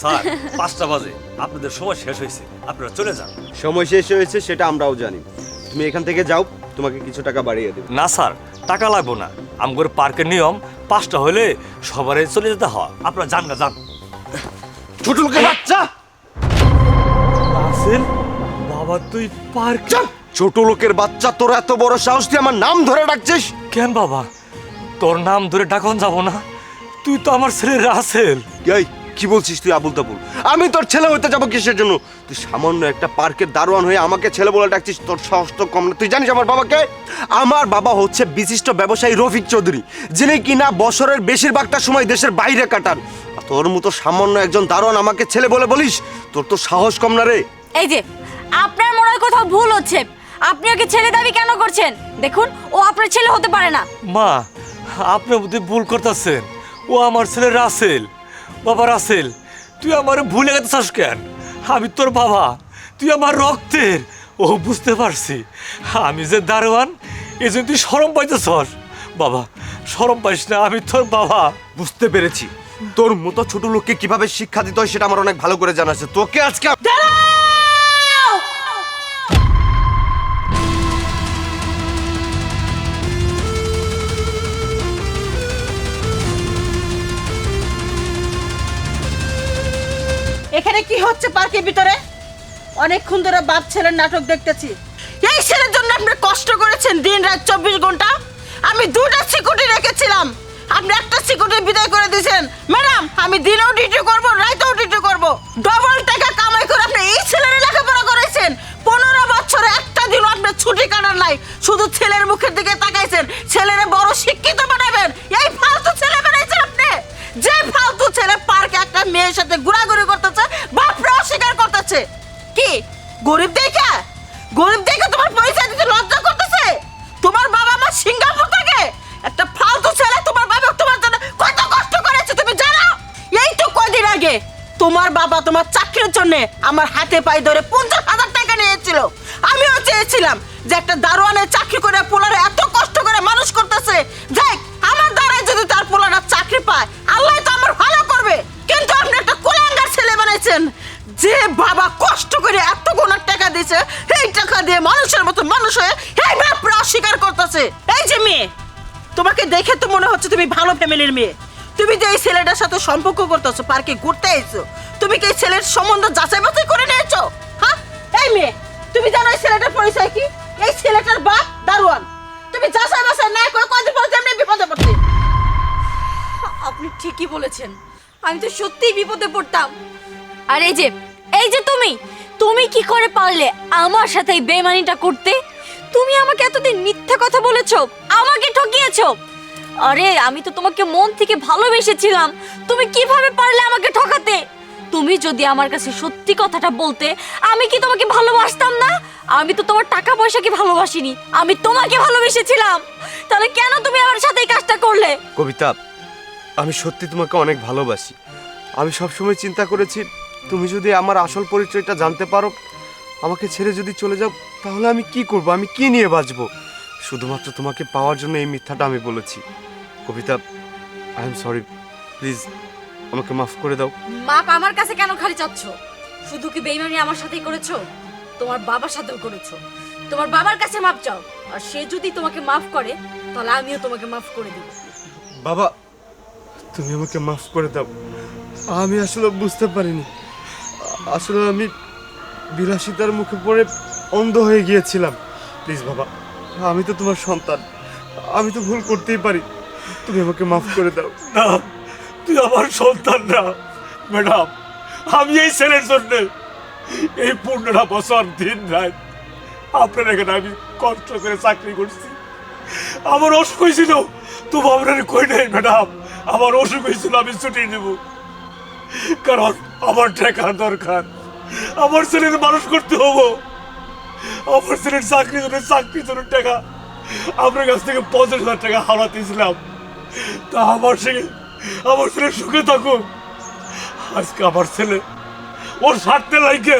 Sir পাঁচটা বাজে। আপনাদের সময় শেষ হয়েছে। আপনারা চলে যান। সময় শেষ হয়েছে সেটা আমরাও জানি। তুমি এখান থেকে যাও তোমাকে কিছু টাকা বাড়িয়ে দেবো। না স্যার টাকা লাগবো না। আমগর পার্কের নিয়ম পাঁচটা হলে সবারই চলে যেতে হয়। আপনারা যান না যান। ছোট লোকের বাচ্চা আসেন বাবা তুই পার্ক! ছোট লোকের বাচ্চা তোর এত বড় সাহস তুই আমার নাম ধরে ডাকছিস? কেন বাবা? তোর নাম ধরে ডাকন যাব না? তুই তো আমার ছেলে রাসেল। এই কি বলছিস তুই আবুল তাবুল? আমি তোর ছেলে হইতে যাব কিসের জন্য? তুই সামান্য একটা পার্কের দারোয়ান হয়ে আমাকে ছেলে বলে ডাকছিস তোর সাহস তো কম না। তুই জানিস আমার বাবাকে? আমার বাবা হচ্ছে বিশিষ্ট ব্যবসায়ী রফিক চৌধুরী যিনি কিনা বছরের বেশিরভাগটা সময় দেশের বাইরে কাটান। আর তোর মতো সামান্য একজন দারোয়ান আমাকে ছেলে বলে বলিস তোর তো সাহস কম না রে। এই যে আপনার মনে হয় কোথাও ভুল হচ্ছে। আপনি ওকে ছেলে দাবি কেন করছেন? দেখুন ও আপনার ছেলে হতে পারে না। মা আপনি বুদ্ধি ভুল করতেছেন। ও আমার ছেলে রাসেল। বাবা রাসেল তুই আমার ভুলে গেছিস কেন? আমি তোর বাবা তুই আমার রক্তের। ও বুঝতে পারছি। আমি যে দারোয়ান এই জন্য তুই সরম পাইতেছস। বাবা সরম পাইস না আমি তোর বাবা। বুঝতে পেরেছি। তোর মতো ছোট লোককে কীভাবে শিক্ষা দিতে হয় সেটা আমার অনেক ভালো করে জানা আছে। তোকে আজকে এখানে কি হচ্ছে পার্কের ভিতরে? অনেকক্ষণ ধরে বাপ ছেলের নাটক দেখতেছি। এই ছেলের জন্য আপনি কষ্ট করেছেন দিন রাত চব্বিশ ঘণ্টা? আমি দুটা সিকিউরিটি রেখেছিলাম। আপনি একটা সিকিউরিটি বিদায় করে দিয়েছেন। ম্যাডাম, আমি দিনেও ডিউটি করব রাতেও গরিব দেখে? গরিব দেখে তোমার পরিচয় দিতে লজ্জা করতেছে? তোমার বাবা মা সিঙ্গাপুর থাকে একটা ফালতু ছেলে তোমার বাবা তোমার জন্য কত কষ্ট করেছে, তুমি জানো? এই তো কদিন আগে তোমার বাবা তোমার চাকরির জন্য আমার হাতে পায়ে ধরে পঞ্চাশ হাজার টাকা নিয়েছিল। আমিও চেয়েছিলাম যে একটা দারোয়ানের চাকরি করে পোলারে এত কষ্ট করে মানুষ করতেছে। যাই, আমার দ্বারাই যদি তার পোলারা চাকরি পায়, আল্লাহ তো আমার ভালো করবে কিন্তু আপনি একটা কুলাঙ্গার ছেলে বানাইছেন যে বাবা কষ্ট করে এত গুণার টাকা দিয়েছে এই টাকা দিয়ে মানুষের মতো মানুষ হয়ে এই বাপরা অস্বীকার করতেছে। এই যে মেয়ে, তোমাকে দেখে তো মনে হচ্ছে তুমি ভালো ফ্যামিলির মেয়ে। তুমি যে এই ছেলেটার সাথে সম্পর্ক করতেছো, পার্কে ঘুরতে এসো তুমি কি এই ছেলের সম্বন্ধ যাচাই বাছাই করে নিয়েছো? হ্যাঁ? এই মেয়ে, তুমি জানো এই ছেলেটার পরিচয় কি? এই ছেলেটার বাপ দারোয়ান। তুমি যাচাই বাছাই না করে কদিন পরে তেমনি বিপদে পড়ছি আপনি ঠিকই বলেছেন। আমি তো সত্যিই বিপদে পড়তাম। আর এই যে এই যে তুমি তুমি কি করে পারলে আমার সাথে এই বেমানিটা করতে? তুমি আমাকে এতদিন মিথ্যা কথা বলেছ, আমাকে ঠকিয়েছো। আরে, আমি তো তোমাকে মন থেকে ভালোবেসেছিলাম। তুমি কীভাবে পারলে আমাকে ঠকাতে? তুমি যদি আমার কাছে সত্যি কথাটা বলতে, আমি কি তোমাকে ভালোবাসতাম না? আমি তো তোমার টাকা পয়সাকে ভালোবাসিনি, আমি তোমাকে ভালোবেসেছিলাম। তাহলে কেন তুমি আমার সাথে এই কাজটা করলে? কবিতা, আমি সত্যি তোমাকে অনেক ভালোবাসি। আমি সবসময় চিন্তা করেছি তুমি যদি আমার আসল পরিচয়টা জানতে পারো আমাকে ছেড়ে যদি চলে যাও তাহলে আমি কি করব? আমি কি নিয়ে বাঁচবো? শুধুমাত্র তোমাকে পাওয়ার জন্য এই মিথ্যাটা আমি বলেছি। Kabita I am sorry please আমাকে মাফ করে দাও। মাপ আমার কাছে কেন খালি চাচ্ছ? শুধু কি বেইমানি আমার সাথেই করেছ? তোমার বাবার সাথেও করেছ। তোমার বাবার কাছে মাপ চাও আর সে যদি তোমাকে মাফ করে তাহলে আমিও তোমাকে মাফ করে দিব। বাবা তুমি আমাকে মাফ করে দাও। আমি আসলে বুঝতে পারিনি। আসলে আমি বিলাসিতার মুখে পড়ে অন্ধ হয়ে গিয়েছিলাম। প্লিজ বাবা, আমি তো তোমার সন্তান। আমি তো ভুল করতেই পারি। তুমি আমাকে মাফ করে দাও। না, তুই আমার সন্তান না। ম্যাডাম, আমি এই ছেলের জন্য এই পনেরো বছর দিন রাত আপনার এখানে আমি কষ্ট করে চাকরি করছি। আমার অসুখ হয়েছিল তো আপনার কই নাই, ম্যাডাম? আমার অসুখ হয়েছিল, আমি ছুটি নেব। কারণ আমার টাকা দরকার। আমার ছেলের মানুষ করতে হব। আমার ছেলের চাকরি জন্য চাকরি জন্য টাকা আপনার কাছ থেকে পঞ্চাশ হাজার টাকা হারাতেছিলাম তা আমার ছেলে আমার ছেলে সুখে থাকুক। আজকে আমার ছেলে ওর স্বার্থে লাইকে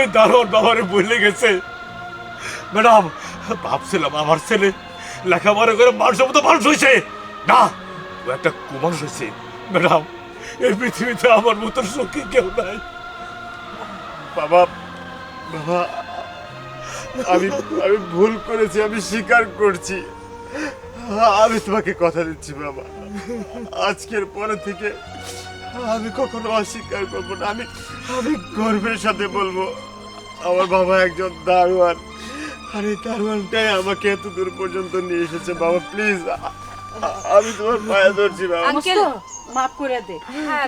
এই দারোয়ান বাবারে বলে গেছে। ম্যাডাম, ভাবছিলাম আমার ছেলে লেখাপড়া করে মানুষের মতো মানুষ হয়েছে। না, ও একটা কুমার হয়েছে। ম্যাডাম এই পৃথিবীতে আমার মতো সুখী কেউ নাই। বাবা বাবা, আমি আমি ভুল করেছি, আমি স্বীকার করছি। আমি তোমাকে কথা দিচ্ছি, বাবা। আজকের পরে থেকে আমি কখনো অস্বীকার করব না। আমি আমি গর্বের সাথে বলব, আমার বাবা একজন দারোয়ান। আর এই দারোয়ানটাই আমাকে এত দূর পর্যন্ত নিয়ে এসেছে। বাবা প্লিজ আমি তোমার পায়ে ধরছি বাবা। আঙ্কেল মাফ করে দে। হ্যাঁ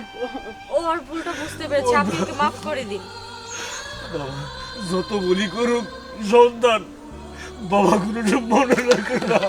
ওর আর ভুলটা বুঝতে পেরেছি। আপনি ওকে মাফ করে দিন। বাবা যত বলি করুক সন্তান বাবা কোনো মনে রাখে না।